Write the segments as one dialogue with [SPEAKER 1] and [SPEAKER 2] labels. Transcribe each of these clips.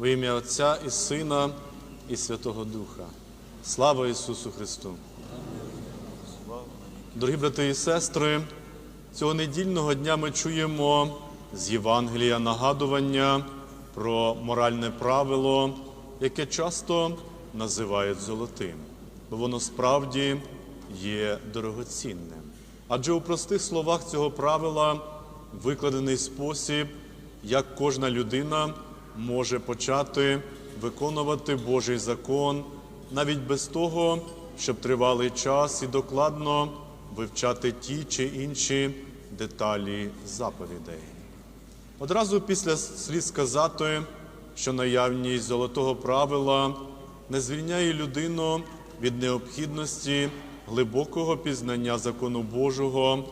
[SPEAKER 1] В ім'я Отця і Сина, і Святого Духа. Слава Ісусу Христу! Дорогі брати і сестри, цього недільного дня ми чуємо з Євангелія нагадування про моральне правило, яке часто називають золотим, бо воно справді є дорогоцінним. Адже у простих словах цього правила викладений спосіб, як кожна людина може почати виконувати Божий закон навіть без того, щоб тривалий час і докладно вивчати ті чи інші деталі заповідей. Одразу після слід сказати, що наявність золотого правила не звільняє людину від необхідності глибокого пізнання закону Божого,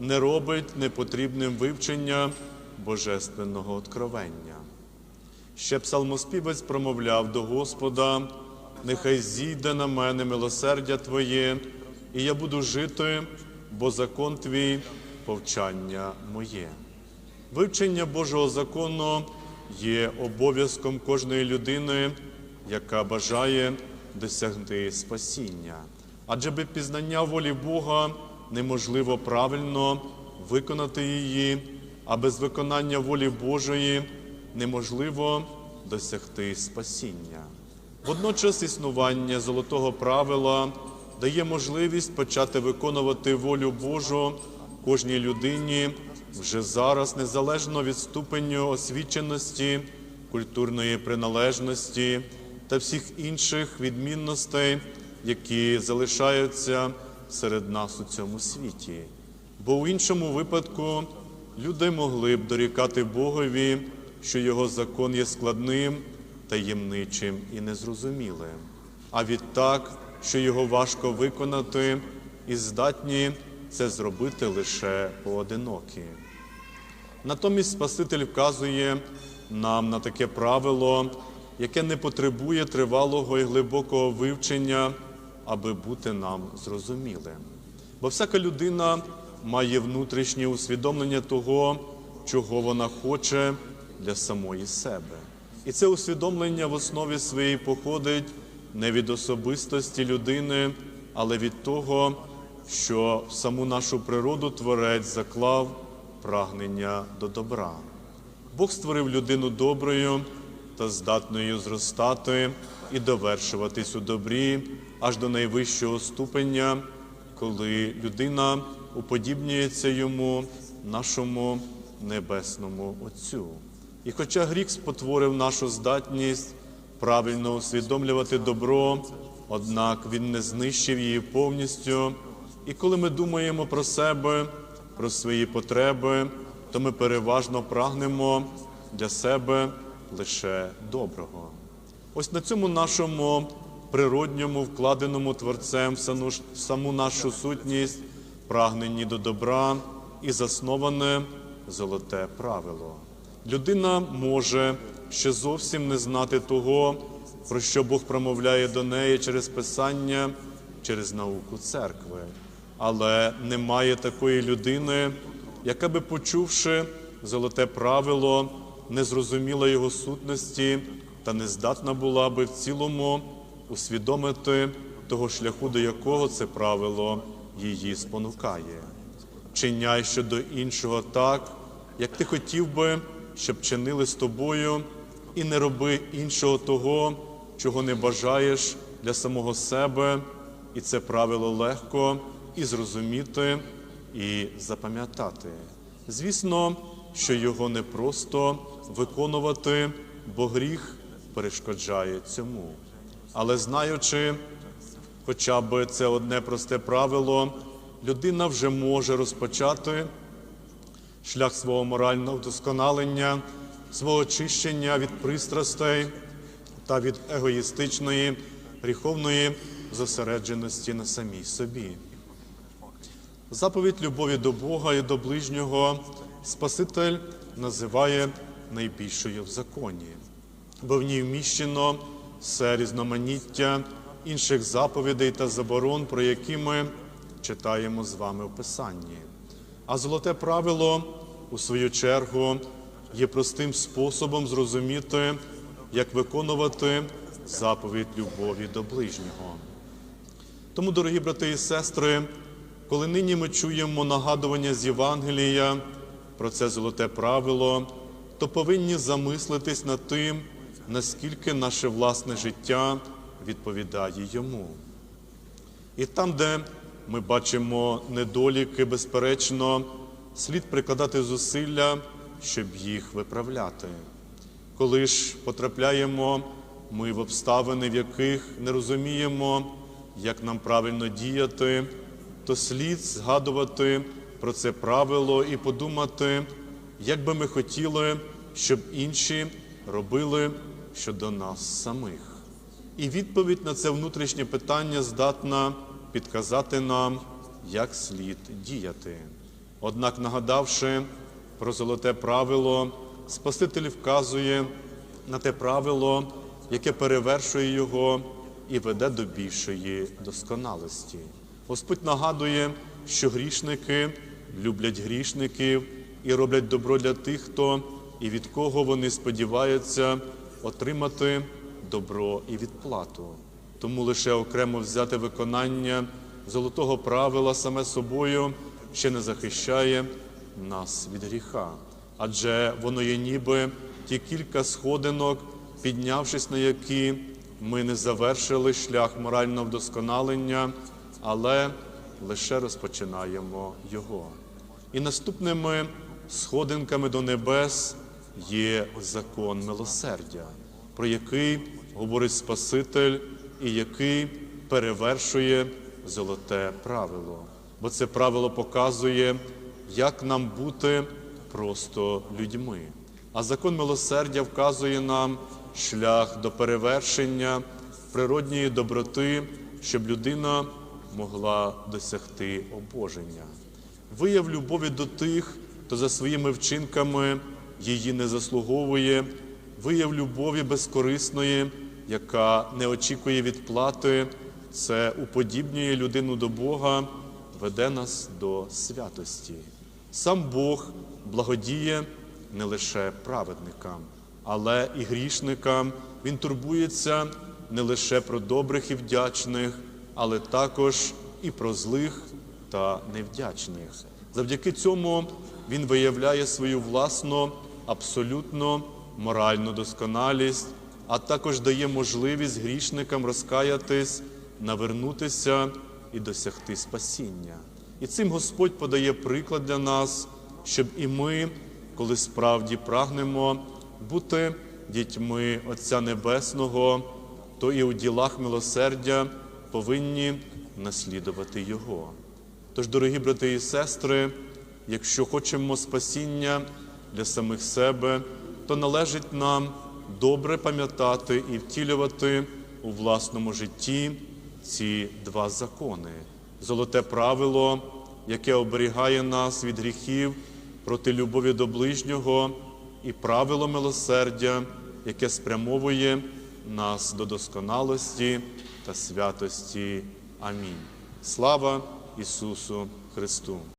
[SPEAKER 1] не робить непотрібним вивчення божественного откровення. Ще псалмоспівець промовляв до Господа, нехай зійде на мене милосердя Твоє, і я буду жити, бо закон Твій повчання моє. Вивчення Божого закону є обов'язком кожної людини, яка бажає досягти спасіння. Адже без пізнання волі Бога неможливо правильно виконати її, а без виконання волі Божої неможливо досягти спасіння. Водночас існування золотого правила дає можливість почати виконувати волю Божу кожній людині вже зараз, незалежно від ступеню освіченості, культурної приналежності та всіх інших відмінностей, які залишаються серед нас у цьому світі. Бо в іншому випадку люди могли б дорікати Богові, що його закон є складним, таємничим і незрозумілим, а відтак, що його важко виконати і здатні це зробити лише поодинокі. Натомість Спаситель вказує нам на таке правило, яке не потребує тривалого і глибокого вивчення, аби бути нам зрозумілим. Бо всяка людина має внутрішнє усвідомлення того, чого вона хоче для самої себе. І це усвідомлення в основі своєї походить не від особистості людини, але від того, що саму нашу природу Творець заклав прагнення до добра. Бог створив людину доброю та здатною зростати і довершуватись у добрі аж до найвищого ступеня, коли людина уподібнюється йому, нашому небесному Отцю. І хоча гріх спотворив нашу здатність правильно усвідомлювати добро, однак він не знищив її повністю. І коли ми думаємо про себе, про свої потреби, то ми переважно прагнемо для себе лише доброго. Ось на цьому нашому природньому, вкладеному Творцем в саму нашу сутність, прагненні до добра і засноване золоте правило. Людина може ще зовсім не знати того, про що Бог промовляє до неї через Писання, через науку церкви, але немає такої людини, яка би, почувши золоте правило, не зрозуміла його сутності та не здатна була би в цілому усвідомити того шляху, до якого це правило її спонукає. Чиняй щодо іншого так, як ти хотів би, щоб чинили з тобою, і не роби іншого того, чого не бажаєш для самого себе, і це правило легко і зрозуміти, і запам'ятати. Звісно, що його не просто виконувати, бо гріх перешкоджає цьому. Але знаючи, хоча б це одне просте правило, людина вже може розпочати шлях свого морального вдосконалення, свого очищення від пристрастей та від егоїстичної, гріховної зосередженості на самій собі. Заповідь любові до Бога і до ближнього Спаситель називає найбільшою в законі, бо в ній вміщено все різноманіття інших заповідей та заборон, про які ми читаємо з вами в Писанні. А золоте правило, у свою чергу, є простим способом зрозуміти як виконувати заповідь любові до ближнього. Тому, дорогі брати і сестри, коли нині ми чуємо нагадування з Євангелія про це золоте правило, то повинні замислитись над тим, наскільки наше власне життя відповідає йому. І там, де ми бачимо недоліки, безперечно, слід прикладати зусилля, щоб їх виправляти. Коли ж потрапляємо ми в обставини, в яких не розуміємо, як нам правильно діяти, то слід згадувати про це правило і подумати, як би ми хотіли, щоб інші робили щодо нас самих. І відповідь на це внутрішнє питання здатна підказати нам, як слід діяти. Однак, нагадавши про золоте правило, Спаситель вказує на те правило, яке перевершує його і веде до більшої досконалості. Господь нагадує, що грішники люблять грішників і роблять добро для тих, хто і від кого вони сподіваються отримати добро і відплату. Тому лише окремо взяти виконання золотого правила саме собою ще не захищає нас від гріха, адже воно є ніби ті кілька сходинок, піднявшись на які ми не завершили шлях морального вдосконалення, але лише розпочинаємо його. І наступними сходинками до небес є закон милосердя, про який говорить Спаситель і який перевершує золоте правило. Бо це правило показує, як нам бути просто людьми. А закон милосердя вказує нам шлях до перевершення природньої доброти, щоб людина могла досягти обоження. Вияв любові до тих, хто за своїми вчинками її не заслуговує, вияв любові безкорисної, яка не очікує відплати, це уподібнює людину до Бога, веде нас до святості. Сам Бог благодіє не лише праведникам, але і грішникам. Він турбується не лише про добрих і вдячних, але також і про злих та невдячних. Завдяки цьому він виявляє свою власну абсолютно моральну досконалість, а також дає можливість грішникам розкаятись, навернутися і досягти спасіння. І цим Господь подає приклад для нас, щоб і ми, коли справді прагнемо бути дітьми Отця Небесного, то і у ділах милосердя повинні наслідувати Його. Тож, дорогі брати і сестри, якщо хочемо спасіння для самих себе, то належить нам добре пам'ятати і втілювати у власному житті ці два закони: золоте правило, яке оберігає нас від гріхів проти любові до ближнього, і правило милосердя, яке спрямовує нас до досконалості та святості. Амінь. Слава Ісусу Христу!